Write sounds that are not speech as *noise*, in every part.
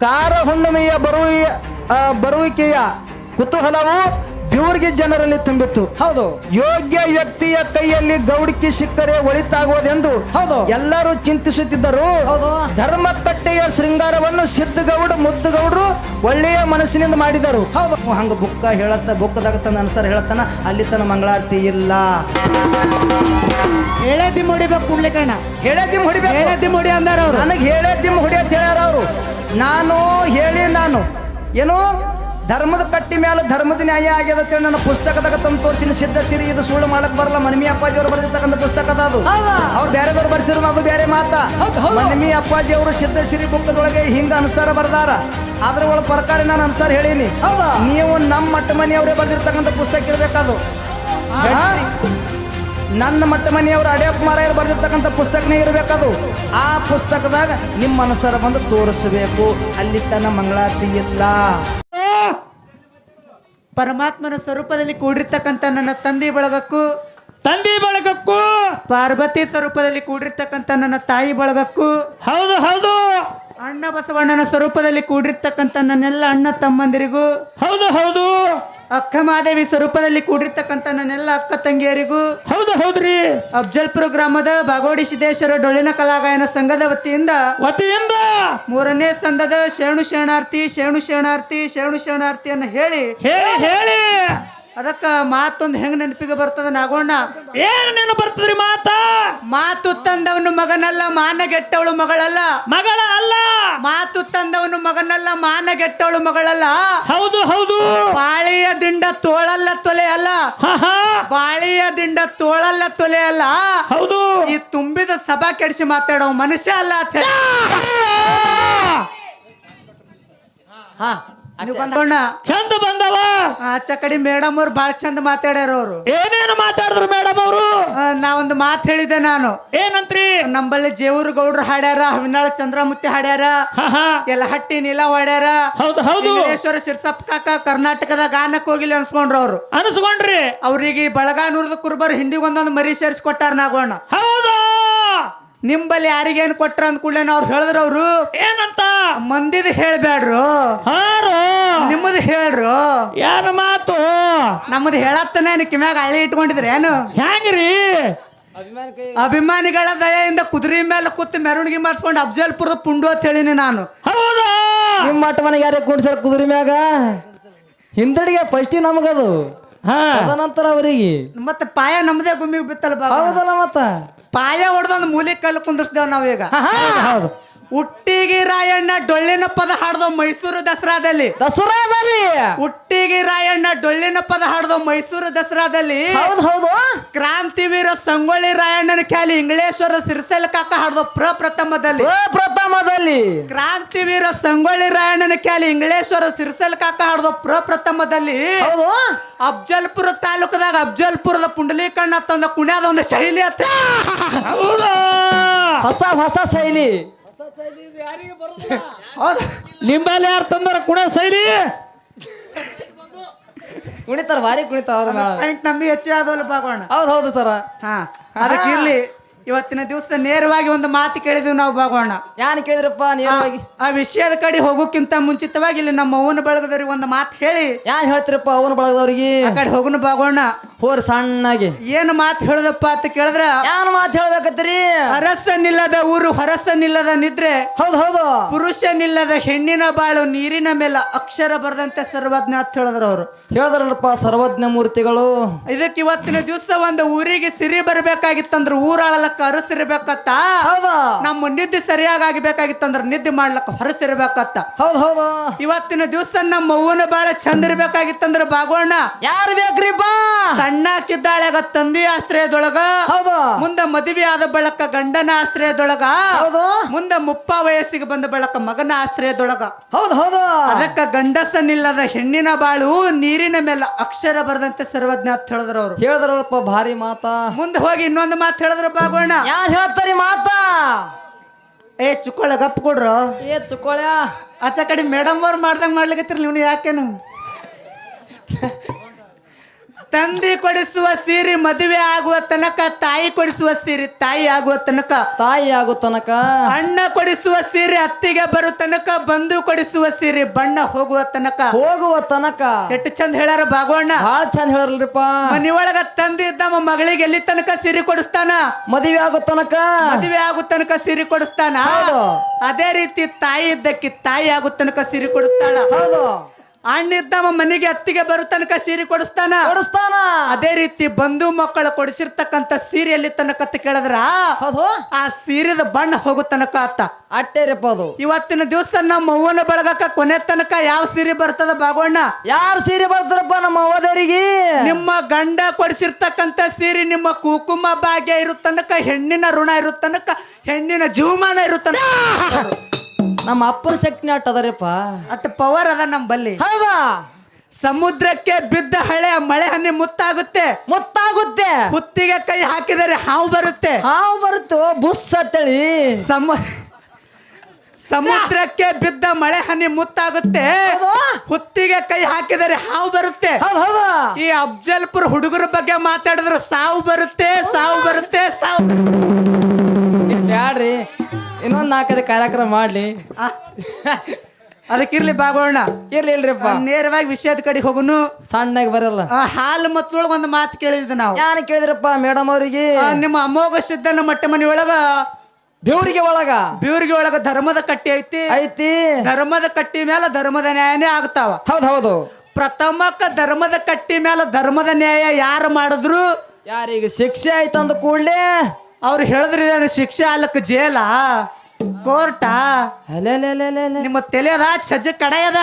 ಕಾರ ಹುಣ್ಣಿಮೆಯ ಬರುವ ಬರುವಿಕೆಯ ಕುತೂಹಲವು ಬಿವರ್ಗಿ ಜನರಲ್ಲಿ ತುಂಬಿತ್ತು. ಹೌದು. ಯೋಗ್ಯ ವ್ಯಕ್ತಿಯ ಕೈಯಲ್ಲಿ ಗೌಡಿಕೆ ಸಿಕ್ಕರೆ ಒಳಿತಾಗುವುದೆಂದು ಹೌದು. ಎಲ್ಲರೂ ಚಿಂತಿಸುತ್ತಿದ್ದರು. ಹೌದು. ಧರ್ಮಕಟ್ಟೆಯ ಶೃಂಗಾರವನ್ನು ಸಿದ್ಧಗೌಡ ಮುದ್ದುಗೌಡರು ಒಳ್ಳೆಯ ಮನಸ್ಸಿನಿಂದ ಮಾಡಿದರು. ಹೌದು. ಹಂಗ ಬುಕ್ಕ ಹೇಳತ್ತ ಬುಕ್ಕದಾಗ ತನ್ನ ಅನುಸಾರ ಹೇಳತ್ತಾನ ಅಲ್ಲಿ ತನ್ನ ಮಂಗಳಾರತಿ ಇಲ್ಲ. ಹೇಳದಿ ಹೊಡಿಬೇಕು ಕುಡ್ಲಿಕಣ್ಣ ಹೇಳದಿಮ್ ಹೊಡಿಬೇಕು. ಹೇಳೇ ದಿಮ್ ಹೊಡಿ ಅಂದಾರ ನನಗೆ ಹೇಳೇ ದಿಮ್ ಹೊಡಿ ಅಂತ ಹೇಳ್ಯಾರ ಅವರು. ನಾನು ಹೇಳಿ ನಾನು ಏನು ಧರ್ಮದ ಕಟ್ಟಿ ಮೇಲೆ ಧರ್ಮದ ನ್ಯಾಯ ಆಗ್ಯದ ಅಂತೇಳಿ ನನ್ನ ಪುಸ್ತಕದಾಗ ತಂದು ತೋರಿಸಿನ ಸಿದ್ಧ ಸಿರಿ ಇದು ಸುಳ್ಳು ಮಾಡಕ್ ಬರಲ್ಲ ಮನಮಿ ಅಪ್ಪಾಜಿ ಅವರು ಬರೆದಿರ್ತಕ್ಕಂಥ ಪುಸ್ತಕ ಅದ? ಅವ್ರು ಬೇರೆದವ್ರು ಬರೆಸಿರೋದು ಅದು ಬೇರೆ ಮಾತ. ಮನಮಿ ಅಪ್ಪಾಜಿ ಅವರು ಸಿದ್ಧ ಸಿರಿ ಬುಕ್ಕದೊಳಗೆ ಹಿಂಗ ಅನುಸಾರ ಬರ್ದಾರ ಅದ್ರ ಒಳ ಪ್ರಕಾರ ನಾನು ಅನುಸಾರ ಹೇಳೀನಿ ಹೌದಾ? ನೀವು ನಮ್ಮ ಮಟ್ಟ ಮನೆಯವರೇ ಬರೆದಿರ್ತಕ್ಕಂಥ ಪುಸ್ತಕ ಇರ್ಬೇಕದು? ನನ್ನ ಮಟ್ಟ ಮನೆಯವರು ಅಡಿಯಪ್ಪ ಮಾರಾಯರು ಬರೆದಿರ್ತಕ್ಕಂಥ ಪುಸ್ತಕನೇ ಇರಬೇಕದು. ಆ ಪುಸ್ತಕದಾಗ ನಿಮ್ಮ ಅನುಸಾರ ಬಂದು ತೋರಿಸಬೇಕು. ಅಲ್ಲಿ ತನ್ನ ಮಂಗಳಾರತಿ ಇಲ್ಲ. ಪರಮಾತ್ಮನ ಸ್ವರೂಪದಲ್ಲಿ ಕೂಡಿರ್ತಕ್ಕಂಥ ನನ್ನ ತಂದೆ ಬಳಗಕ್ಕೂ ತಂದೆ ಬಳಗಕ್ಕೂ ಪಾರ್ವತಿ ಸ್ವರೂಪದಲ್ಲಿ ಕೂಡಿರ್ತಕ್ಕಂಥ ನನ್ನ ತಾಯಿ ಬಳಗಕ್ಕೂ ಹೌದು ಹೌದು. ಅಣ್ಣ ಬಸವಣ್ಣನ ಸ್ವರೂಪದಲ್ಲಿ ಕೂಡಿರ್ತಕ್ಕಂಥ ನನ್ನೆಲ್ಲ ಅಣ್ಣ ತಮ್ಮಂದಿರಿಗೂ ಹೌದು ಹೌದು. ಅಕ್ಕ ಮಾದೇವಿ ಸ್ವರೂಪದಲ್ಲಿ ಕೂಡಿರ್ತಕ್ಕಂಥ ನನ್ನೆಲ್ಲ ಅಕ್ಕ ತಂಗಿಯರಿಗೂ ಹೌದು ಹೌದ್ರಿ. ಅಫ್ಜಲ್ಪುರ ಗ್ರಾಮದ ಬಾಗೋಡಿ ಸಿದ್ದೇಶ್ವರ ಡೊಳ್ಳಿನ ಕಲಾಗಾಯನ ಸಂಘದ ವತಿಯಿಂದ ವತಿಯಿಂದ ಮೂರನೇ ಸಂಘದ ಶರಣು ಶರಣಾರ್ಥಿ ಶರಣು ಶರಣಾರ್ಥಿ ಶರಣು ಶರಣಾರ್ಥಿಯನ್ನು ಹೇಳಿ ಹೇಳಿ ಹೇಳಿ. ಅದಕ್ಕ ಮಾತೊಂದು ಹೆಂಗ್ ನೆನಪಿಗೆ ಬರ್ತದ ನಾಗೋಣ? ಏನು ನೆನ ಬರ್ತದ್ರಿ ಮಾತ? ಮಾತು ತಂದವನು ಮಗನಲ್ಲ ಮಾನಗೆಟ್ಟವಳು ಮಗಳಲ್ಲ. ಮಗಳ ಅಲ್ಲ. ಮಾತು ತಂದವನು ಮಗನಲ್ಲ ಮಾನಗೆಟ್ಟವಳು ಮಗಳಲ್ಲ. ಹೌದು ಹೌದು. ಬಾಳಿಯ ದಿಂಡ ತೋಳಲ್ಲ ತೊಲೆ ಅಲ್ಲ. ಬಾಳಿಯ ದಿಂಡ ತೋಳಲ್ಲ ತೊಲೆ ಅಲ್ಲ. ಹೌದು. ಈ ತುಂಬಿದ ಸಭಾ ಕೆಡಿಸಿ ಮಾತಾಡೋ ಮನುಷ್ಯ ಅಲ್ಲ ಅಂತ ಹೇಳಿ. ಹಾ. ಚಂದ ಬಂದವ. ಆಚ ಕಡೆ ಮೇಡಮ್ ಅವ್ರು ಬಾಳ ಚಂದ ಮಾತಾಡ್ಯಾರ ಅವರು. ಏನೇನು ಮಾತಾಡಿದ್ರು ಮೇಡಮ್ ಅವರು ನಾ ಒಂದು ಮಾತು ಹೇಳಿದೆ ನಾನು. ಏನಂತ್ರಿ? ನಂಬಲ್ಲಿ ಜೇವೂರ್ ಗೌಡ್ರು ಹಾಡ್ಯಾರ ಹವಿನಾಳ ಚಂದ್ರಮುತ್ತಿ ಹಾಡ್ಯಾರ ಎಲ್ಲ ಹಟ್ಟಿ ನೀಲ ಹಾಡ್ಯಾರ. ಹೌದು ಹೌದು. ಸಿರ್ಸಪ್ಪ ಕಾಕ ಕರ್ನಾಟಕದ ಗಾನಕ್ಕೆ ಹೋಗಿಲ್ಲ ಅನ್ಸ್ಕೊಂಡ್ರು ಅವರು. ಅನ್ಸ್ಕೊಂಡ್ರಿ. ಅವ್ರಿಗೆ ಬಳಗಾನೂರದ ಕುರುಬರು ಹಿಂದಿಗೆ ಒಂದೊಂದು ಮರಿ ಸೇರಿಸಿ ಕೊಟ್ಟಾರ ನಾಗೋಣ ಹೌದಾ? ನಿಂಬಲ್ಲಿ ಯಾರಿಗೇನು ಕೊಟ್ರ ಅಂತ ಕೂಡಲೇ ಅವ್ರು ಹೇಳಿದ್ರು ಅವರು. ಏನಂತ? ಮಂದಿದ್ ಹೇಳ್ಬೇಡ್ರು ಹಾರು? ನಿಮ್ಮದು ಹೇಳ್ರು. ಯಾರ ಮಾತು? ನಮ್ಮದು ಹೇಳತ್ತನೇ ಕಿಮ್ಯಾಗ ಹಳ್ಳಿ ಇಟ್ಕೊಂಡಿದ್ರೆ ಏನು? ಹ್ಯಾಂಗ್ರಿ? ಅಭಿಮಾನಿಗಳ ದಯೆಯಿಂದ ಕುದುರೆ ಮೇಲೆ ಕೂತು ಮೆರವಣಿಗೆ ಮಾಡಿಸ್ಕೊಂಡು ಅಫ್ಜಲ್ಪುರದ ಪುಂಡು ಅಂತ ಹೇಳಿನಿ ನಾನು. ಹೌದಾ? ನಿಮ್ಮ ಮಟ್ಟ ಮನೆಗೆ ಯಾರೇ ಕುಂಡ್ಸರ್ ಕುದುರೆ ಮ್ಯಾಗ? ಹಿಂದಡಿಗೆ ಫಸ್ಟ್ ನಮಗದು. ಹಾ. ತದನಂತರ ಅವರಿಗೆ. ಮತ್ತೆ ಪಾಯ ನಮ್ಮದೇ ಗುಮ್ಮಿಗೆ ಬಿತ್ತಲ್ಲ ಬಾ ಹೌದಲ್ಲ ಮತ್ತ? ಪಾಯ ಹೊಡೆದೊಂದು ಮೂಲಿ ಕಲ್ಲು ಕುಂದಿರ್ಸ್ದೇವ್ ನಾವೀಗ. ಹೌದು. ಹುಟ್ಟಿಗಿ ರಾಯಣ್ಣ ಡೊಳ್ಳಿನ ಪದ ಹಾಡ್ದೋ ಮೈಸೂರು ದಸರಾದಲ್ಲಿ. ದಸರಾದಲ್ಲಿ? ಹುಟ್ಟಿಗಿ ರಾಯಣ್ಣ ಡೊಳ್ಳಿನ ಪದ ಹಾಡ್ದೋ ಮೈಸೂರು ದಸರಾದಲ್ಲಿ. ಹೌದು ಹೌದು. ಕ್ರಾಂತಿವೀರ ಸಂಗೊಳ್ಳಿ ರಾಯಣ್ಣನ ಖ್ಯಾಲಿ ಇಂಗ್ಲೇಶ್ವರ ಸಿರಿಸಲ್ ಕಾಕ ಹಾಡ್ದೋ ಪ್ರಪ್ರಥಮದಲ್ಲಿ. ಪ್ರಥಮದಲ್ಲಿ ಕ್ರಾಂತಿವೀರ ಸಂಗೊಳ್ಳಿ ರಾಯಣ್ಣನ ಖ್ಯಾಲಿ ಇಂಗ್ಲೇಶ್ವರ ಸಿರಿಸಲ್ ಕಾಕ ಹಾಡ್ದೋ ಪ್ರಪ್ರಥಮದಲ್ಲಿ. ಹೌದು. ಅಫ್ಜಲ್ಪುರ ತಾಲೂಕದಾಗ ಅಫ್ಜಲ್ಪುರದ ಪುಂಡಲೀಕಣ್ಣ ತಂದ ಕುಣ್ಯಾದ ಒಂದು ಶೈಲಿ ಅತ್ತ. ಹೌದಾ? ಹೊಸ ಹೊಸ ಶೈಲಿ. ಹೌದು. ನಿಂಬಲ್ಲಿ ಯಾರು ತಂದಾರ ಕುಣ ಶೈಲಿ ಕುಣಿತಾರ ಭಾರಿ ಕುಣಿತಾರ ಅವ್ರ ಪಾಯಿಂಟ್ ನಮಗೆ ಹೆಚ್ಚು ಆದವಲ್ಲ ಪಾಕೋಣ ಹೌದು ಹೌದು ಸರ. ಹಾ ಅದಕ್ಕೆ ಇರ್ಲಿ. ಇವತ್ತಿನ ದಿವಸ ನೇರವಾಗಿ ಒಂದು ಮಾತು ಕೇಳಿದ್ವಿ ನಾವು ಬಾಗೋಣ ಯಾರು ಕೇಳಿದ್ರಪ್ಪ ನೇರವಾಗಿ? ಆ ವಿಷಯದ ಕಡೆ ಹೋಗೋಕ್ಕಿಂತ ಮುಂಚಿತವಾಗಿ ಇಲ್ಲಿ ನಮ್ಮ ಅವನ ಬಳಗದವ್ರಿಗೆ ಒಂದು ಮಾತು ಹೇಳಿ. ಯಾರು ಹೇಳ್ತಿರಪ್ಪ ಅವನ ಬಳಗದವ್ರಿಗೆ? ಆ ಕಡೆ ಹೋಗುನು ಬಾಗೋಣ ಹೋರ್ ಸಣ್ಣಗೆ. ಏನು ಮಾತು ಹೇಳದಪ್ಪ ಅಂತ ಕೇಳಿದ್ರ? ಯಾನ್ ಮಾತು ಹೇಳ್ಬೇಕತ್ತೀರಿ? ಅರಸನಿಲ್ಲದ ಊರು ಹೊರಸನಿಲ್ಲದ ನಿದ್ರೆ. ಹೌದು ಹೌದು. ಪುರುಷನಿಲ್ಲದ ಹೆಣ್ಣಿನ ಬಾಳು ನೀರಿನ ಮೇಲೆ ಅಕ್ಷರ ಬರದಂತೆ ಸರ್ವಜ್ಞ ಅಂತ ಹೇಳಿದ್ರು ಅವರು. ಹೇಳಿದ್ರಲ್ಲಪ್ಪ ಸರ್ವಜ್ಞ ಮೂರ್ತಿಗಳು. ಇದಕ್ಕೆ ಇವತ್ತಿನ ದಿವಸ ಒಂದು ಊರಿಗೆ ಸಿರಿ ಬರ್ಬೇಕಾಗಿತ್ತಂದ್ರ. ಊರಾಳಲಕ್ಕ ಅರಸಿರ್ಬೇಕತ್ತ? ಹೌದು. ನಮ್ಮ ನಿದ್ದೆ ಸರಿಯಾಗಿ ಆಗ್ಬೇಕಾಗಿತ್ತಂದ್ರ ನಿದ್ದೆ ಮಾಡ್ಲಕ್ಕ ಹೊರಸಿರ್ಬೇಕತ್ತ. ಹೌದು ಹೌದು. ಇವತ್ತಿನ ದಿವಸ ನಮ್ಮ ಅವ್ವನ ಬಾಳ ಚಂದ ಇರ್ಬೇಕಾಗಿತ್ತಂದ್ರ ಬಾಗೋಣ ಯಾರು ಬೇಕ್ರಿಪ್ಪ ಸಣ್ಣಾಕಿದ್ದಾಳೆ ತಂದಿ ಆಶ್ರಯದೊಳಗ. ಹೌದು. ಮುಂದ ಮದುವೆ ಆದ ಬಳಕ ಗಂಡನ ಆಶ್ರಯದೊಳಗ. ಹೌದು. ಮುಂದ ಮುಪ್ಪ ವಯಸ್ಸಿಗೆ ಬಂದ ಬಳಕ ಮಗನ ಆಶ್ರಯದೊಳಗ. ಹೌದು ಹೌದು. ಅದಕ್ಕ ಗಂಡಸನಿಲ್ಲದ ಹೆಣ್ಣಿನ ಬಾಳು ನೀರಿನ ಮೇಲೆ ಅಕ್ಷರ ಬರದಂತೆ ಸರ್ವಜ್ಞ ಅಂತ ಹೇಳಿದ್ರು ಅವರು. ಹೇಳಿದ್ರಪ್ಪ ಭಾರಿ ಮಾತಾ. ಮುಂದೆ ಹೋಗಿ ಇನ್ನೊಂದು ಮಾತು ಹೇಳಿದ್ರು ಬಾಗೋಣ ಯಾರು ಹೇಳ್ತಾರಿ ಮಾತಾ? ಏ ಚುಕ್ಕೊಳ್ಳ ಗಪ್ ಕೊಡ್ರು. ಏ ಚುಕ್ಕೊಳ್ಯಾ. ಆಚೆ ಕಡೆ ಮೇಡಮ್ ಅವ್ರು ಮಾಡ್ದಂಗ ಮಾಡ್ಲಿಕ್ಕೆ ನೀವು ಯಾಕೇನು? ತಂದೆ ಕೊಡಿಸುವ ಸೀರೆ ಮದುವೆ ಆಗುವ ತನಕ ತಾಯಿ ಕೊಡಿಸುವ ಸೀರೆ ತಾಯಿ ಆಗುವ ತನಕ ತಾಯಿ ಆಗುವ ತನಕ. ಅಣ್ಣ ಕೊಡಿಸುವ ಸೀರೆ ಅತ್ತಿಗೆ ಬರುವ ತನಕ ಬಂಧು ಕೊಡಿಸುವ ಸೀರೆ ಬಣ್ಣ ಹೋಗುವ ತನಕ. ಹೋಗುವ ತನಕ. ಎಷ್ಟು ಚಂದ ಹೇಳಾರ ಬಾಗೋಣ್ಣ ಬಹಳ ಚಂದ ಹೇಳಲ್ರಿಪ್ಪ ಮನೆಯೊಳಗ ತಂದೆ ಇದ್ದವ ಮಗಳಿಗೆ ಎಲ್ಲಿ ತನಕ ಸೀರೆ ಕೊಡಿಸ್ತಾನ? ಮದುವೆ ಆಗುವ ತನಕ. ಮದುವೆ ಆಗುವ ತನಕ ಸೀರೆ ಕೊಡಿಸ್ತಾನ? ಹೌದು. ಅದೇ ರೀತಿ ತಾಯಿ ಇದ್ದಕ್ಕೆ ತಾಯಿ ಆಗುವ ತನಕ ಸೀರೆ ಕೊಡಿಸ್ತಾಳ. ಹೌದು. ಅಣ್ಣ ಇದ್ದವ ಮನೆಗೆ ಅತ್ತಿಗೆ ಬರೋ ತನಕ ಸೀರೆ ಕೊಡಿಸ್ತಾನ? ಕೊಡಿಸ್ತಾನ. ಅದೇ ರೀತಿ ಬಂಧು ಮಕ್ಕಳು ಕೊಡಿಸಿರ್ತಕ್ಕಂತ ಸೀರೆ ಎಲ್ಲಿ ತನಕ ಅಂತ ಕೇಳಿದ್ರ ಆ ಸೀರೆದ ಬಣ್ಣ ಹೋಗೋ ತನಕ ಅತ್ತ ಅಟ್ಟೇರಪ್ಪ ಅದು ಇವತ್ತಿನ ದಿವಸ ನಮ್ಮ ಅವ್ವನ ಬಳಗಕ್ಕ ಕೊನೆ ತನಕ ಯಾವ ಸೀರೆ ಬರ್ತದ ಬಾಗೋಣ್ಣ? ಯಾರು ಸೀರೆ ಬರ್ತಾರಪ್ಪ ನಮ್ಮ ಅವಧರಿಗೆ ನಿಮ್ಮ ಗಂಡ ಕೊಡಿಸಿರ್ತಕ್ಕಂತ ಸೀರೆ ನಿಮ್ಮ ಕುಕುಮ ಭಾಗ್ಯ ಇರೋ ತನಕ ಹೆಣ್ಣಿನ ಋಣ ಇರೋ ತನಕ ಹೆಣ್ಣಿನ ಜೀವಮಾನ ಇರೋ ತನಕ. ನಮ್ಮ ಅಪ್ಪನ ಶಕ್ತಿ ಅಟ್ ಅದರಿಪ್ಪ. ಅಟ್ ಪವರ್ ಅದ ನಮ್ಮ ಬಲ್ಲಿ. ಹೌದಾ? ಸಮುದ್ರಕ್ಕೆ ಬಿದ್ದ ಹಳೆ ಮಳೆ ಹನಿ ಮುತ್ತಾಗುತ್ತೆ. ಮುತ್ತಾಗುತ್ತೆ. ಹುತ್ತಿಗೆ ಕೈ ಹಾಕಿದರೆ ಹಾವು ಬರುತ್ತೆ. ಹಾವು ಬರುತ್ತೋ? ಬುಸ್ ಅಂತೇಳಿ. ಸಮ ಸಮುದ್ರಕ್ಕೆ ಬಿದ್ದ ಮಳೆ ಹನಿ ಮುತ್ತಾಗುತ್ತೆ. ಹೌದು. ಹುತ್ತಿಗೆ ಕೈ ಹಾಕಿದರೆ ಹಾವು ಬರುತ್ತೆ. ಹೌದು ಹೌದು. ಈ ಅಫ್ಜಲ್ಪುರ್ ಹುಡುಗರ ಬಗ್ಗೆ ಮಾತಾಡಿದ್ರೆ ಸಾವು ಬರುತ್ತೆ ಸಾವು ಬರುತ್ತೆ ಸಾವು ಯಾಡ್ರಿ ಬ್ಯಾಡ್ರಿ ಇನ್ನೊಂದ್ ನಾಲ್ಕೈದು ಕಾರ್ಯಕ್ರಮ ಮಾಡ್ಲಿ. ಅದಕ್ಕೆ ಇರ್ಲಿ ಬಾಗೋಣ ಇರ್ಲಿ ಇಲ್ರಿಪ್ಪ ನೇರವಾಗಿ ವಿಷಯದ ಕಡೆ ಹೋಗುನು. ಸಣ್ಣಗೆ ಬರಲ್ಲ. ಆ, ಹಾಲು ಮತ್ತೊಳಗ ಒಂದು ಮಾತು ಕೇಳಿದ್ವಿ ನಾವು. ಯಾರು ಕೇಳಿದ್ರಪ್ಪ ಮೇಡಮ್ ಅವ್ರಿಗೆ? ನಿಮ್ಮ ಅಮೋಘ ಸಿದ್ದನ ಮಟ್ಟ ಒಳಗ. ದೇವ್ರಿಗೆ ಒಳಗ? ಬೇವ್ರಿಗೆ ಒಳಗ ಧರ್ಮದ ಕಟ್ಟಿ ಐತಿ. ಐತಿ. ಧರ್ಮದ ಕಟ್ಟಿ ಮೇಲೆ ಧರ್ಮದ ನ್ಯಾಯನೇ ಆಗ್ತಾವ. ಹೌದು ಹೌದು. ಪ್ರಥಮಕ್ಕ ಧರ್ಮದ ಕಟ್ಟಿ ಮೇಲೆ ಧರ್ಮದ ನ್ಯಾಯ ಯಾರು ಮಾಡಿದ್ರು? ಯಾರಿಗೆ ಶಿಕ್ಷೆ ಆಯ್ತಂದ ಕೂಡ್ಲೆ ಅವ್ರು ಹೇಳಿದ್ರಿ ಶಿಕ್ಷೆ ಅಲ್ಲಕ್ಕೆ ಜೇಲ? ಕೋರ್ಟ. ನಿಮ್ಮ ತಲೆಯದ ಸಜ್ಜ ಕಡೆ ಅದ?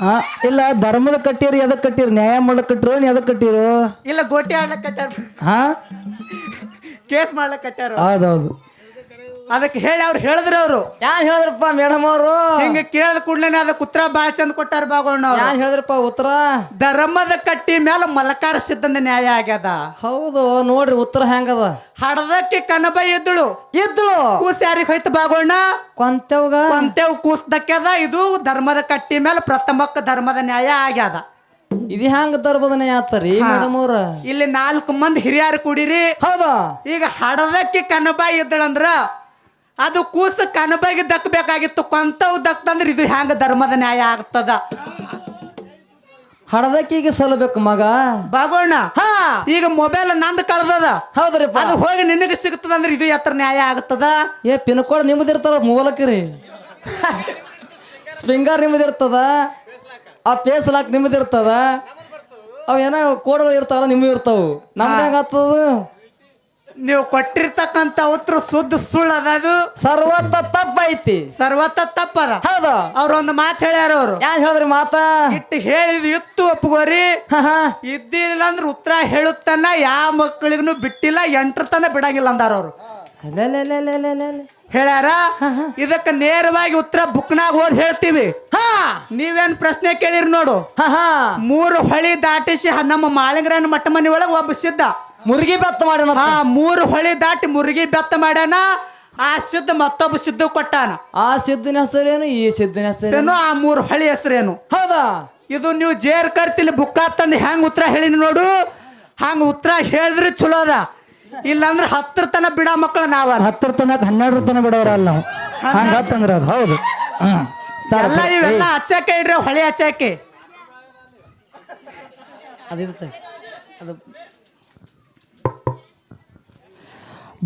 ಆ, ಇಲ್ಲ ಧರ್ಮದ ಕಟ್ಟಿರ ಎದಕ್ ಕಟ್ಟಿರಿ? ನ್ಯಾಯ ಮಾಡಕ್ ಕಟ್ಟಿರೋ? ನೀ ಎದಕ್ ಕಟ್ಟಿರು? ಇಲ್ಲ ಗೋಟಿ ಆಡ್ಲಕ್ ಕಟ್ಟಾರ ಹಾ? ಕೇಸ್ ಮಾಡ್ಲಕ್ ಕಟ್ಟಾರ ಹೌದೌದು. ಅದಕ್ಕೆ ಹೇಳಿ ಅವ್ರು ಹೇಳಿದ್ರು ಅವರು. ಯಾರು ಹೇಳಿದ್ರಪ್ಪ ಮೇಡಮ್ ಅವರು? ಹಿಂಗ ಕೇಳಿದ ಕೂಡ್ಲೇನೆ ಅದಕ್ಕೆ ಉತ್ತರ ಬಾಳ ಚಂದ ಕೊಟ್ಟಾರ ಬಾಗೋಣ. ಯಾರು ಹೇಳಿದ್ರಪ್ಪ ಉತ್ತರ? ಧರ್ಮದ ಕಟ್ಟಿ ಮೇಲೆ ಮಲಕಾರ ಸಿದ್ಧಂದ ನ್ಯಾಯ ಆಗ್ಯದ. ಹೌದು ನೋಡ್ರಿ ಉತ್ತರ ಹೆಂಗದ? ಹಡದಕ್ಕೆ ಕನಬ ಇದ್ದಳು ಇದ್ದಳು ಕೂಸ್ ಯಾರಿಗೆ ಹೋಯ್ತು ಬಾಗೋಣ ಕೊಂತೆವ್ಗ? ಕೊಂತೆವ್ ಕೂಸ್ದಕ್ಕೆದ ಇದು ಧರ್ಮದ ಕಟ್ಟಿ ಮೇಲೆ ಪ್ರಥಮಕ್ಕ ಧರ್ಮದ ನ್ಯಾಯ ಆಗ್ಯದ. ಇದು ಹೆಂಗ ಧರ್ಮದನೆ ಆತರಿ ಮೇಡಮ್ ಅವ್ರ? ಇಲ್ಲಿ ನಾಲ್ಕು ಮಂದಿ ಹಿರಿಯರು ಕುಡಿರಿ. ಹೌದಾ? ಈಗ ಹಡದಕ್ಕೆ ಕನಬಾಯಿ ಇದ್ದಳಂದ್ರ ಅದು ಕೂಸ ಕನಬಾಗಿ ದಕ್ಕಬೇಕಾಗಿತ್ತು. ಕೊಂತವು ದಕ್ತಂದ್ರೆ ಇದು ಹ್ಯಾಂಗ ಧರ್ಮದ ನ್ಯಾಯ ಆಗ್ತದ? ಹಡದಕ್ಕಿಗೆ ಸಲ್ಲಬೇಕು ಮಗ. ಬಾಗೋಣ ಹಾ. ಈಗ ಮೊಬೈಲ್ ನಂದು ಕಳ್ದದ. ಹೌದ್ರಿ ಅದು ಹೋಗಿ ನಿನಗೆ ಸಿಗ್ತದಂದ್ರೆ ಇದು ಎತ್ತರ ನ್ಯಾಯ ಆಗ್ತದ? ಏ ಪಿನ್ ಕೋಡ್ ನಿಮ್ಮದಿರ್ತದ ಮೂಲಕ್ರಿ ಸ್ಪಿಂಗರ್ ನಿಮ್ಮದಿರ್ತದ ಆ ಪೇಸ್ ಲಾಕ್ ನಿಮ್ಮದಿರ್ತದ ಅವ್ ಏನೋ ಕೋಡ್ಗಳು ಇರ್ತಾವಲ್ಲ ನಿಮ್ಮವು ಇರ್ತಾವು. ನಮ್ದು ಹೆಂಗಾಗ್ತದ ನೀವು ಕೊಟ್ಟಿರ್ತಕ್ಕಂತ ಉತ್ತರ ಶುದ್ಧ ಸುಳ್ಳು ಅದ ಅದು? ಸರ್ವತ್ತ ತಪ್ಪೈತಿ ಸರ್ವತ್ತ ತಪ್ಪದ? ಹೌದು. ಅವ್ರೊಂದು ಮಾತು ಹೇಳ್ಯಾರ ಅವರು. ಯಾರು ಹೇಳಿದ್ರಿ ಮಾತಾ? ಇಟ್ಟು ಹೇಳಿದ್ ಇತ್ತು ಒಪ್ಪಗೋರಿ ಇದ್ದಿಲ್ಲ ಅಂದ್ರೆ ಉತ್ತರ ಹೇಳುತ್ತಾನ ಯಾವ ಮಕ್ಕಳಿಗೂ ಬಿಟ್ಟಿಲ್ಲ ಎಂಟ್ರ ತನ ಬಿಡಂಗಿಲ್ಲ ಅಂದಾರ ಅವರು. ಹೇಳ್ಯಾರ ಇದಕ್ಕೆ ನೇರವಾಗಿ ಉತ್ತರ ಬುಕ್ನಾಗ ಓದ್ ಹೇಳ್ತೀವಿ. ಹಾ. ನೀವೇನ್ ಪ್ರಶ್ನೆ ಕೇಳಿರಿ ನೋಡು. ಮೂರು ಹೊಳಿ ದಾಟಿಸಿ ನಮ್ಮ ಮಾಳಿಂಗರನ ಮಟ್ಟ ಮನೆ ಒಳಗೆ ಒಬ್ಬ ಸಿದ್ಧ. ಮುರುಗಿ ಬೆತ್ತ ಮಾಡ್ಯಾನ ಆ ಮೂರು ಹೊಳಿ ದಾಟಿ ಮುರುಗಿ ಬೆತ್ತ ಮಾಡ್ಯಾನ ಆ ಸಿದ್ಧ ಮತ್ತೊಬ್ಬ ಸಿದ್ಧ ಕೊಟ್ಟಾನ. ಆ ಸಿದ್ಧನ ಹೆಸರೇನು ಈ ಸಿದ್ಧನ ಹೆಸರೇನು? ಏನು ಆ ಮೂರು ಹೊಳಿ ಹೆಸರೇನು? ಹೌದಾ? ಇದು ನೀವು ಜೇರ್ ಕರ್ತಿಲಿ ಬುಕ್ಕ ತಂದು ಹೆಂಗ್ ಉತ್ತರ ಹೇಳಿನಿ ನೋಡು. ಹಂಗ ಉತ್ತರ ಹೇಳಿದ್ರೆ ಚಲೋ ಅದ. ಇಲ್ಲಾಂದ್ರೆ ಹತ್ತರ ತನ ಬಿಡ ಮಕ್ಕಳು ನಾವ ಹತ್ತರ ತನಕ ಹನ್ನೆರಡರ ತನ ಬಿಡೋರಲ್ಲ ನಾವು. ಹಂಗ ಹತ್ತಂದ್ರ ಅದು ಹೌದು. ಎಲ್ಲ ಇವೆಲ್ಲ ಹಚ್ಚಾಕೆ ಇಡ್ರಿ ಹೊಳೆ ಹಚ್ಚಾಕೆ ಅದಿರುತ್ತೆ. ಅದು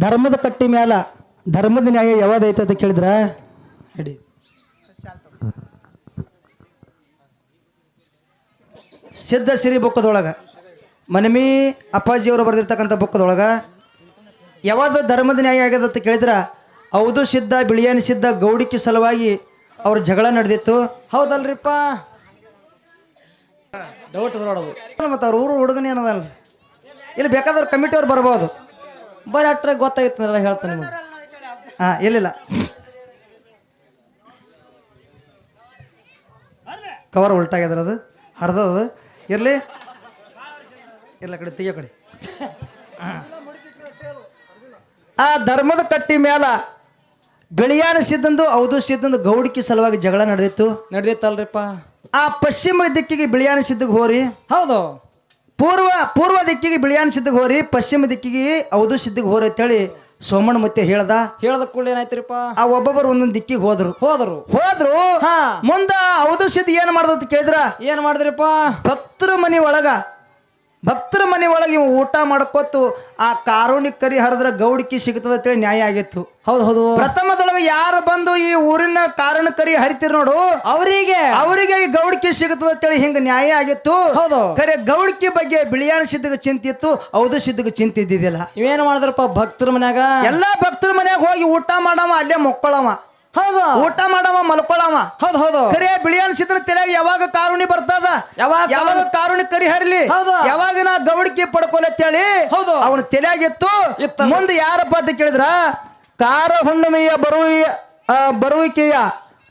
ಧರ್ಮದ ಕಟ್ಟಿ ಮ್ಯಾಲ ಧರ್ಮದ ನ್ಯಾಯ ಯಾವ್ದೈತೆ ಅಂತ ಕೇಳಿದ್ರ? ಹೇಳಿ. ಸಿದ್ಧ ಸಿರಿ ಬುಕ್ಕದೊಳಗ ಮನಮಿ ಅಪ್ಪಾಜಿಯವರು ಬರೆದಿರ್ತಕ್ಕಂಥ ಬುಕ್ಕದೊಳಗ ಯಾವಾಗ ಧರ್ಮದ ನ್ಯಾಯ ಆಗ್ಯದ ಅಂತ ಕೇಳಿದ್ರ? ಹೌದು ಸಿದ್ಧ ಬಿಳಿಯಾನಿ ಸಿದ್ಧ ಗೌಡಿಕೆ ಸಲುವಾಗಿ ಅವ್ರ ಜಗಳ ನಡೆದಿತ್ತು. ಹೌದಲ್ರಿಪ್ಪ? ಡೌಟ್ ನೋಡೋದು ಮತ್ತು ಅವ್ರ ಊರು ಹುಡುಗನೇನದಲ್ಲ ಇಲ್ಲಿ ಬೇಕಾದ್ರೆ ಕಮಿಟಿ ಅವ್ರು ಬರ್ಬೋದು. ಬರೀ ಅಟ್ರ ಗೊತ್ತಾಗಿತ್ತಲ್ಲ ಹೇಳ್ತಾನೆ ನಿಮಗೆ. ಹಾಂ ಇಲ್ಲಿಲ್ಲ ಕವರ್ ಉಲ್ಟಾಗ್ಯದ್ರ ಅದು? ಹರಿದದು ಇರಲಿ. ಇಲ್ಲ ಕಡೆ ತೆಗಿಯೋ ಕಡೆ. ಆ ಧರ್ಮದ ಕಟ್ಟಿ ಮ್ಯಾಲ ಬಿಳಿಯಾನ ಸಿದ್ದಂದು ಹೌದು ಸಿದ್ದಂದು ಗೌಡಿಕೆ ಸಲುವಾಗಿ ಜಗಳ ನಡೆದಿತ್ತು. ನಡೆದಿತ್ತಲ್ರಿಪ್ಪ. ಆ ಪಶ್ಚಿಮ ದಿಕ್ಕಿಗೆ ಬಿಳಿಯಾನ ಸಿದ್ದಿಗೆ ಹೋರಿ. ಹೌದು. ಪೂರ್ವ ಪೂರ್ವ ದಿಕ್ಕಿಗೆ ಬಿಳಿಯಾನ್ ಸಿದ್ಧಿಗೆ ಹೋರಿ ಪಶ್ಚಿಮ ದಿಕ್ಕಿಗೆ ಹೌದು ಸಿದ್ಧಿಗೆ ಹೋರಿ ಅಂತೇಳಿ ಸೋಮಣ್ಣ ಮತ್ತೆ ಹೇಳ್ದ. ಹೇಳದ ಕೂಡ ಏನಾಯ್ತ್ರಿಪ್ಪ? ಆ ಒಬ್ಬೊಬ್ಬರು ಒಂದೊಂದು ದಿಕ್ಕಿಗೆ ಹೋದ್ರು. ಹೋದ್ರು. ಹೋದ್ರು. ಹಾ. ಮುಂದ ಅವಧು ಸಿದ್ಧಿ ಏನ್ ಮಾಡ್ದ ಕೇಳಿದ್ರ? ಏನ್ ಮಾಡಿದ್ರಿಪ್ಪ? ಭಕ್ತರ ಮನೆ ಒಳಗ ಭಕ್ತರ ಮನೆ ಒಳಗೆ ಇವ ಊಟ ಮಾಡ್ಕೊತು ಆ ಕಾರುಣಿ ಕರಿ ಹರಿದ್ರೆ ಗೌಡಿಕಿ ಸಿಗ್ತದ ಅಂತೇಳಿ ನ್ಯಾಯ ಆಗಿತ್ತು. ಹೌದು ಹೌದು. ಪ್ರಥಮದೊಳಗೆ ಯಾರು ಬಂದು ಈ ಊರಿನ ಕಾರಣ ಕರಿ ಹರಿತಿರ್ ನೋಡು. ಅವರಿಗೆ. ಅವರಿಗೆ ಈ ಗೌಡಿಕಿ ಸಿಗುತ್ತದ ಅಂತೇಳಿ ಹಿಂಗ ನ್ಯಾಯ ಆಗಿತ್ತು. ಹೌದು. ಖರೆ ಗೌಡಿಕಿ ಬಗ್ಗೆ ಬಿಳಿಯಾನ ಸಿದ್ಧಗ ಚಿಂತೆ ಇತ್ತು ಹೌದು ಸಿದ್ಧಗ ಚಿಂತೆ ಇದ್ದಿದ್ದಿಲ್ಲ. ಇವೇನ್ ಮಾಡಿದ್ರಪ್ಪ ಭಕ್ತರ ಮನ್ಯಾಗ? ಎಲ್ಲಾ ಭಕ್ತರ ಮನ್ಯಾಗ ಹೋಗಿ ಊಟ ಮಾಡವ ಅಲ್ಲೇ ಮೊಕ್ಕೊಳವ. ಹೌದು. ಊಟ ಮಾಡವ ಮಲ್ಕೊಳವ. ಹೌದು ಹೌದು. ಕರಿಯ ಬಿಳಿ ಅನ್ಸಿದ್ರ ತಲೆಯಾಗ ಯಾವಾಗ ಕಾರುಣಿ ಬರ್ತದ? ಯಾವಾಗ ಯಾವಾಗ ಕಾರುಣಿ ಕರಿ ಹರಲಿ? ಹೌದು. ಯಾವಾಗ ನಾ ಗೌಡಿಕೆ ಪಡ್ಕೊಲತ್ತೇಳಿ ಹೌದು. ಅವನ ತಲೆಯಾಗಿತ್ತು. ಮುಂದೆ ಯಾರಪ್ಪ ಅಂತ ಕೇಳಿದ್ರ? ಕಾರ ಹುಣ್ಣಿಮೆಯ ಬರುವ ಬರುವಿಕೆಯ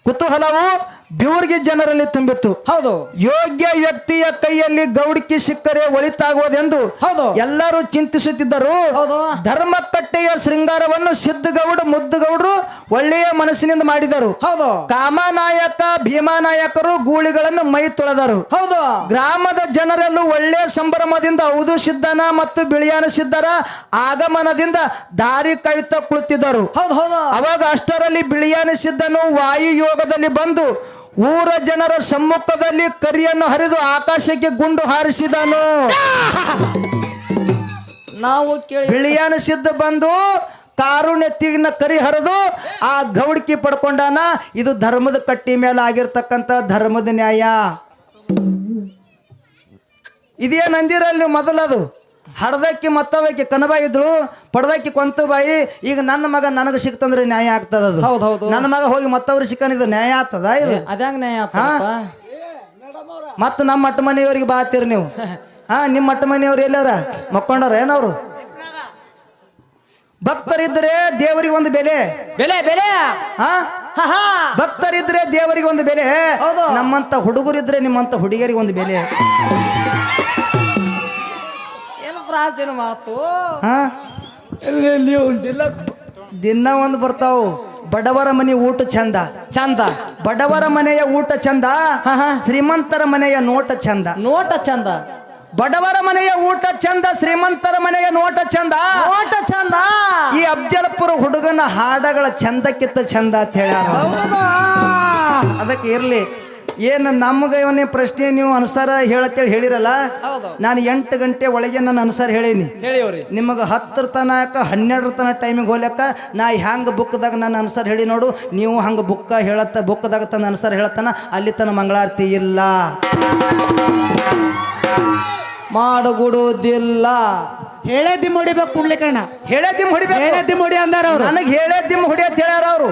ಕುತೂಹಲವು ಬ್ಯೂರ್ಗಿ ಜನರಲ್ಲಿ ತುಂಬಿತ್ತು. ಹೌದು. ಯೋಗ್ಯ ವ್ಯಕ್ತಿಯ ಕೈಯಲ್ಲಿ ಗೌಡಿಕೆ ಸಿಕ್ಕರೆ ಒಳಿತಾಗುವುದೆಂದು ಹೌದು. ಎಲ್ಲರೂ ಚಿಂತಿಸುತ್ತಿದ್ದರು. ಹೌದು. ಧರ್ಮಕಟ್ಟೆಯ ಶೃಂಗಾರವನ್ನು ಸಿದ್ಧಗೌಡ ಮುದ್ದುಗೌಡರು ಒಳ್ಳೆಯ ಮನಸ್ಸಿನಿಂದ ಮಾಡಿದರು. ಹೌದು. ಕಾಮನಾಯಕ ಭೀಮಾನಾಯಕರು ಗೂಳಿಗಳನ್ನು ಮೈ ತೊಳೆದರು. ಹೌದು. ಗ್ರಾಮದ ಜನರಲ್ಲೂ ಒಳ್ಳೆಯ ಸಂಭ್ರಮದಿಂದ ಔದು ಸಿದ್ಧನ ಮತ್ತು ಬಿಳಿಯನ ಸಿದ್ಧರ ಆಗಮನದಿಂದ ದಾರಿ ಕಾಯುತ್ತಾ ಕುಳಿತಿದ್ದರು. ಹೌದು ಹೌದು. ಅವಾಗ ಅಷ್ಟರಲ್ಲಿ ಬಿಳಿಯನ ಸಿದ್ಧನು ವಾಯು ಯೋಗದಲ್ಲಿ ಬಂದು ಊರ ಜನರ ಸಮ್ಮುಖದಲ್ಲಿ ಕರಿಯನ್ನು ಹರಿದು ಆಕಾಶಕ್ಕೆ ಗುಂಡು ಹಾರಿಸಿದನು. ನಾವು ಕೇಳಿ ಬಿಳಿಯಾನ ಸಿದ್ಧ ಬಂದು ಕಾರುಣ್ಯತಿಗಿನ ಕರಿ ಹರಿದು ಆ ಗೌಡಿಕೆ ಪಡ್ಕೊಂಡಾನ. ಇದು ಧರ್ಮದ ಕಟ್ಟಿ ಮೇಲೆ ಆಗಿರ್ತಕ್ಕಂಥ ಧರ್ಮದ ನ್ಯಾಯ. ಇದೇನು ಅಂದಿರಲ್ಲ ನೀವು ಮೊದಲದು? ಹಡ್ದಕ್ಕಿ ಮತ್ತವಕ್ಕೆ ಕನಬಾಯಿ ಇದ್ಳು ಪಡ್ದಕ್ಕಿ ಕೊಂತ ಬಾಯಿ ಈಗ ನನ್ನ ಮಗ ನನಗೆ ಸಿಕ್ತಂದ್ರೆ ನ್ಯಾಯ ಆಗ್ತದ ಅದು. ಹೌದು ಹೌದು. ನನ್ನ ಮಗ ಹೋಗಿ ಮತ್ತವ್ರು ಸಿಕ್ಕನ್ ಇದು ನ್ಯಾಯ ಆಗ್ತದ ಇದು. ಅದ್ಯಾಂಗ ನ್ಯಾಯ? ಮತ್ತ ನಮ್ಮ ಮಟ್ಟ ಮನೆಯವ್ರಿಗೆ ಬಾತೀರಿ ನೀವು. *laughs* ಹಾ ನಿಮ್ಮ ಮಟ್ಟ ಮನೆಯವ್ರು ಎಲ್ಲಾರ ಮಕ್ಕೊಂಡವ್ರ ಏನವ್ರು? ಭಕ್ತರಿದ್ರೆ ದೇವರಿಗೆ ಒಂದು ಬೆಲೆ. ಬೆಲೆ ಬೆಲೆ? ಹಾ? ಹಾ, ಹಾ. ಭಕ್ತರಿದ್ರೆ ದೇವರಿಗೆ ಒಂದು ಬೆಲೆ. ಹೌದು. ನಮ್ಮಂತ ಹುಡುಗರಿದ್ರೆ ನಿಮ್ಮಂತ ಹುಡುಗಿಯರಿಗೆ ಒಂದು ಬೆಲೆ. ಪ್ರಾಸಿನ ಮಾತು. ಹಾ? ದಿನ ಒಂದು ಬರ್ತಾವು. ಬಡವರ ಮನೆ ಊಟ ಚಂದ. ಚಂದ. ಬಡವರ ಮನೆಯ ಊಟ ಚಂದ. ಶ್ರೀಮಂತರ ಮನೆಯ ನೋಟ ಚಂದ. ನೋಟ ಚಂದ. ಬಡವರ ಮನೆಯ ಊಟ ಚಂದ ಶ್ರೀಮಂತರ ಮನೆಯ ನೋಟ ಚಂದ. ನೋಟ ಚಂದ. ಈ ಅಫ್ಜಲ್ಪುರ ಹುಡುಗನ ಹಾಡಗಳ ಚಂದಕ್ಕಿಂತ ಚಂದ ಅಂತ ಹೇಳ್ಯಾರ? ಅದಕ್ಕೆ ಇರ್ಲಿ. ಏನು ನಮ್ಗೆ ಇವನೇ ಪ್ರಶ್ನೆ ನೀವು ಅನುಸಾರ ಹೇಳತ್ತೇಳಿ ಹೇಳಿರಲ್ಲ? ನಾನು ಎಂಟು ಗಂಟೆ ಒಳಗೆ ನಾನು ಅನುಸಾರ ಹೇಳೀನಿ. ಹೇಳಿವ್ರಿ. ನಿಮಗೆ ಹತ್ತರ ತನಕ ಹನ್ನೆರಡರ ತನಕ ಟೈಮಿಗೆ ಹೋಗ್ಲಕ್ಕ ನಾ ಹ್ಯಾಂಗ ಬುಕ್ದಾಗ ನಾನು ಅನುಸಾರ ಹೇಳಿ ನೋಡು. ನೀವು ಹಂಗೆ ಬುಕ್ಕ ಹೇಳತ್ತ ಬುಕ್ದಾಗ ತನ್ನ ಅನುಸಾರ ಹೇಳತ್ತನ ಅಲ್ಲಿ ತನ್ನ ಮಂಗಳಾರತಿ ಇಲ್ಲ. ಮಾಡಗುಡುದಿಲ್ಲ. ಹೇಳೇ ದಿಮ್ ಹೊಡಿಬೇಕು ಕುಂಡ್ಲಿಕಣ್ಣ. ಹೇಳೇ ದಿಮ್ ಹೊಡಿಬೇಕು ಹೇಳೇ ದಿಮ್ ಹೊಡಿ ಅಂದಾರ ಅವ್ರು. ನನಗೆ ಹೇಳೇ ದಿಮ್ ಹೊಡಿ ಅಂತ ಹೇಳ್ಯಾರ ಅವರು.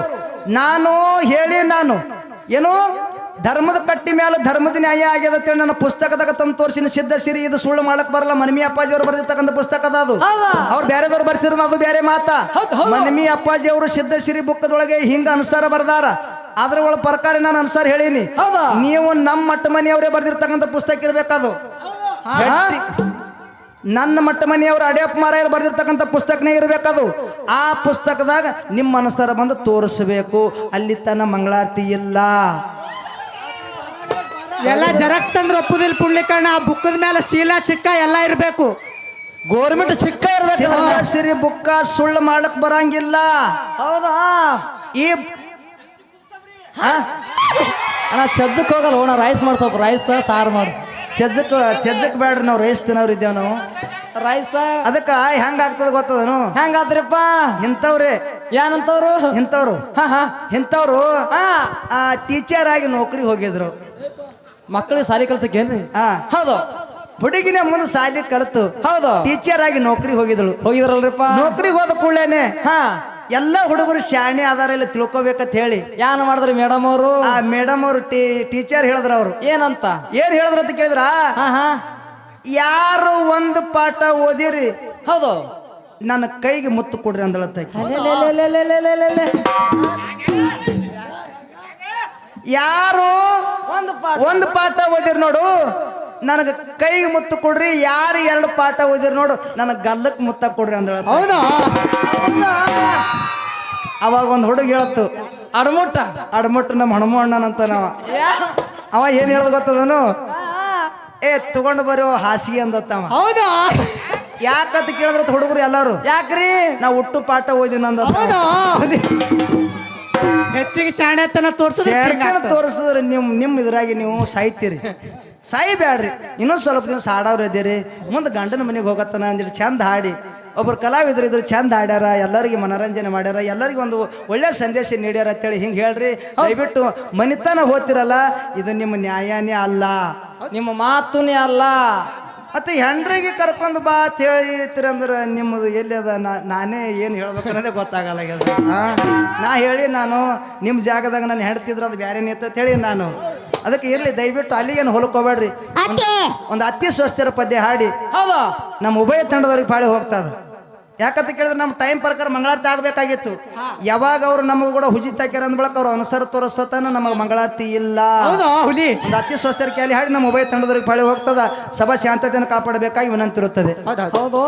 ನಾನು ಹೇಳಿ ನಾನು. ಏನು? ಧರ್ಮದ ಕಟ್ಟಿ ಮೇಲೆ ಧರ್ಮದ ನ್ಯಾಯ ಆಗ್ಯದ ಅಂತೇಳಿ ನನ್ನ ಪುಸ್ತಕದಾಗ ತಂದು ತೋರಿಸಿನ. ಸಿದ್ಧ ಸಿರಿ ಇದು ಸುಳ್ಳು ಮಾಡಕ್ ಬರಲ್ಲ. ಮನಮಿ ಅಪ್ಪಾಜಿ ಅವರು ಬರೆದಿರ್ತಕ್ಕಂಥ ಪುಸ್ತಕ ಅದ ಅದು? ಅವ್ರು ಬೇರೆದವ್ರು ಬರ್ಸಿರೋದು ಅದು ಬೇರೆ ಮಾತ. ಮನಮಿ ಅಪ್ಪಾಜಿ ಅವರು ಸಿದ್ಧ ಸಿರಿ ಬುಕ್ಕದೊಳಗೆ ಹಿಂಗ ಅನುಸಾರ ಬರ್ದಾರ. ಅದ್ರ ಒಳ ಪ್ರಕಾರ ನಾನು ಅನುಸಾರ ಹೇಳೀನಿ? ನೀವು ನಮ್ಮ ಮಟ್ಟ ಮನೆಯವರೇ ಬರೆದಿರ್ತಕ್ಕಂಥ ಪುಸ್ತಕ ಇರ್ಬೇಕದು? ನನ್ನ ಮಟ್ಟ ಮನೆಯವರು ಅಡಿಯಪ್ಪ ಮಾರಾಯರು ಬರೆದಿರ್ತಕ್ಕಂಥ ಪುಸ್ತಕನೇ ಇರಬೇಕದು. ಆ ಪುಸ್ತಕದಾಗ ನಿಮ್ಮ ಅನುಸಾರ ಬಂದು ತೋರಿಸಬೇಕು. ಅಲ್ಲಿ ತನ್ನ ಮಂಗಳಾರತಿ ಇಲ್ಲ. ಎಲ್ಲ ಜರಕ್ ತಂದ್ರೆ ಒಪ್ಪುದಿಲ್ಲ ಪುಂಡ್ಲಿಕಣ್ಣ ಆ ಬುಕ್ಕದ ಮೇಲೆ ಶೀಲಾ ಚಿಕ್ಕ ಎಲ್ಲ ಇರಬೇಕು. ಗೋರ್ಮೆಂಟ್ ಸಿಕ್ಕ ಇರ್ಬೇಕು ಸಿರಿ ಬುಕ್ಕ ಸುಳ್ಳು ಮಾಡಕ್ ಬರಂಗಿಲ್ಲ. ಹೌದಾ? ಈ ಹಾ? ಅಣ್ಣ ಚಜ್ಜಕ್ ಹೋಗಲ್ಲ ಓಣ ರೈಸ್ ಮಾಡಿ ಸ್ವಲ್ಪ ರೈಸ್ ಸಾರು ಮಾಡು. ಚಜ್ಜಕ್ ಚಜ್ಜಕ್ ಬೇಡ್ರಿ ನಾವು ರೈಸ್ ತಿನ್ನೋರು ಇದ್ದೇವ್ ನಾವು. ರೈಸ್ ಅದಕ್ಕ ಹೆಂಗ ಆಗ್ತದ ಗೊತ್ತದನು? ಹೆಂಗಾದ್ರಪ್ಪ ಇಂಥವ್ರೆ. ಏನಂತವ್ರು? ಇಂಥವ್ರು. ಹಾ ಹಾ. ಇಂಥವ್ರು ಹಾ. ಆ ಟೀಚರ್ ಆಗಿ ನೌಕರಿ ಹೋಗಿದ್ರು. ಮಕ್ಕಳಿಗೆ ಸಾಲಿ ಕಲ್ಸಕ್ಕೇನ್ರಿ ಹಾ. ಹೌದು. ಹುಡುಗಿನ ಮುಂದೆ ಸಾಲಿ ಕಲಿತು. ಹೌದು. ಟೀಚರ್ ಆಗಿ ನೌಕರಿ ಹೋಗಿದಳು. ಹೋಗಿದ್ರಲ್ರಿಪ್ಪ. ನೌಕರಿ ಹೋದ ಕೂಡಲೇನೆ ಹಾ. ಎಲ್ಲ ಹುಡುಗರು ಶಾಣೆ ಆಧಾರ ಇಲ್ಲ ತಿಳ್ಕೊಬೇಕಂತ ಹೇಳಿ. ಯಾನ ಮಾಡಿದ್ರು ಮೇಡಮ್ ಅವರು? ಆ ಮೇಡಮ್ ಅವರು ಟೀಚರ್ ಹೇಳಿದ್ರ ಅವರು. ಏನಂತ? ಏನ್ ಹೇಳಿದ್ರ ಅಂತ ಕೇಳಿದ್ರ? ಯಾರು ಒಂದು ಪಾಠ ಓದಿರಿ ಹೌದು. ನನ್ನ ಕೈಗೆ ಮುತ್ತು ಕೊಡ್ರಿ ಅಂದಳತ್ತ ಯಾರು ಒಂದು ಪಾಠ. ಓದಿರ್ ಪಾಠ ಓದಿರಿ ನೋಡು. ನನಗೆ ಕೈಗೆ ಮುತ್ತು ಕೊಡ್ರಿ ಯಾರು ಎರಡು ಪಾಠ ಓದಿರ್ ನೋಡು. ನನಗೆ ಗಲ್ಲಕ್ಕೆ ಮುತ್ತ ಕೊಡ್ರಿ ಅಂದ್ರೆ ಹೌದಾ? ಅವಾಗ ಒಂದು ಹುಡುಗ ಹೇಳತ್ತು ಅಡಮುಟ್ಟ ಅಡಮುಟ್ಟ ನಮ್ಮ ಹಣಮ ಅಣ್ಣನಂತ ನಾವ ಅವ ಏನ್ ಹೇಳದ್ ಗೊತ್ತದನು? ಏ ತಗೊಂಡು ಬರೋ ಹಾಸಿಗೆ ಅಂದತ್ತವ ಹೌದಾ? ಯಾಕಂತ ಕೇಳಿದ್ರ ಹುಡುಗರು ಎಲ್ಲಾರು. ಯಾಕ್ರಿ? ನಾ ಹುಟ್ಟು ಪಾಠ ಓದಿ ಅಂದ್ರೆ ಹೌದಾ? ಹೆಚ್ಚಿಗೆ ಶಾಣೆತನ ತೋರಿಸಿದ್ರೆ ತೋರ್ಸ ತೋರಿಸಿದ್ರೆ ನಿಮ್ ನಿಮ್ ಇದ್ರಾಗಿ ನೀವು ಸಾಯ್ತೀರಿ. ಸಾಯ್ಬ್ಯಾಡ್ರಿ. ಇನ್ನೊಂದು ಸ್ವಲ್ಪ ದಿವಸ ಸಾಡವ್ರು ಇದ್ದೀರಿ. ಮುಂದೆ ಗಂಡನ ಮನೆಗೆ ಹೋಗತ್ತನ ಅಂದ್ರೆ ಚಂದ ಹಾಡಿ. ಒಬ್ರು ಕಲಾವಿದ್ರು ಇದ್ರು ಚಂದ ಹಾಡ್ಯಾರ ಎಲ್ಲರಿಗೆ ಮನೋರಂಜನೆ ಮಾಡ್ಯಾರ ಎಲ್ಲರಿಗೂ ಒಂದು ಒಳ್ಳೆ ಸಂದೇಶ ನೀಡ್ಯಾರ ಅಂತೇಳಿ ಹಿಂಗೆ ಹೇಳ್ರಿ. ದಯವಿಟ್ಟು ಮನಿತನ ಹೋಗ್ತಿರಲ್ಲ ಇದು ನಿಮ್ಮ ನ್ಯಾಯನೇ ಅಲ್ಲ. ನಿಮ್ಮ ಮಾತುನೇ ಅಲ್ಲ. ಮತ್ತೆ ಹೆಂಡ್ರಿಗೆ ಕರ್ಕೊಂಡು ಬಾ ಅಂತ ಹೇಳಿತ್ರಿ ಅಂದ್ರೆ ನಿಮ್ಮದು ಎಲ್ಲಿ ಅದ? ನಾ- ನಾನೇ ಏನು ಹೇಳ್ಬೇಕು ಅನ್ನೋದೇ ಗೊತ್ತಾಗಲ್ಲ ಹಾಂ? ನಾ ಹೇಳಿ ನಾನು ನಿಮ್ಮ ಜಾಗದಾಗ ನಾನು ಹೆಣ್ತಿದ್ರೆ ಅದು ಬೇರೆ ಅಂತ ಹೇಳಿ ನಾನು. ಅದಕ್ಕೆ ಇರಲಿ ದಯವಿಟ್ಟು ಅಲ್ಲಿಗೇನು ಹೊಲಕೋಬೇಡ್ರಿ ಒಂದು ಅತಿ ಸ್ವಸ್ಥರ ಪದ್ಯ ಹಾಡಿ. ಹೌದಾ. ನಮ್ಮ ಉಭಯ ತಂಡದವ್ರಿಗೆ ಪಾಳಿ ಹೋಗ್ತದ. ಯಾಕಂತ ಕೇಳಿದ್ರೆ ನಮ್ಮ ಟೈಮ್ ಪ್ರಕಾರ ಮಂಗಳಾರತಿ ಆಗಬೇಕಾಗಿತ್ತು. ಯಾವಾಗ ಅವ್ರು ನಮಗೂ ಕೂಡ ಹುಜಿ ತಾಕ್ಯಾರ ಅಂದ ಬಳಕ ಅವ್ರು ಅನುಸರ ತೋರಿಸ್ತಾನ ನಮಗೆ ಮಂಗಳಾರತಿ ಇಲ್ಲ. ಹುಲಿ? ಒಂದು ಅತಿ ಸ್ವಸ್ಥರ ಕೇಳಿ ಹಾಡಿ ನಮ್ಮ ಉಭಯ ತಂಡದವ್ರಿಗೆ ಪಳೆ ಹೋಗ್ತದ. ಸಭಾ ಶಾಂತತೆಯನ್ನು ಕಾಪಾಡಬೇಕಾಗಿ ವಿನಂತಿರುತ್ತದೆ. ಹೌದು.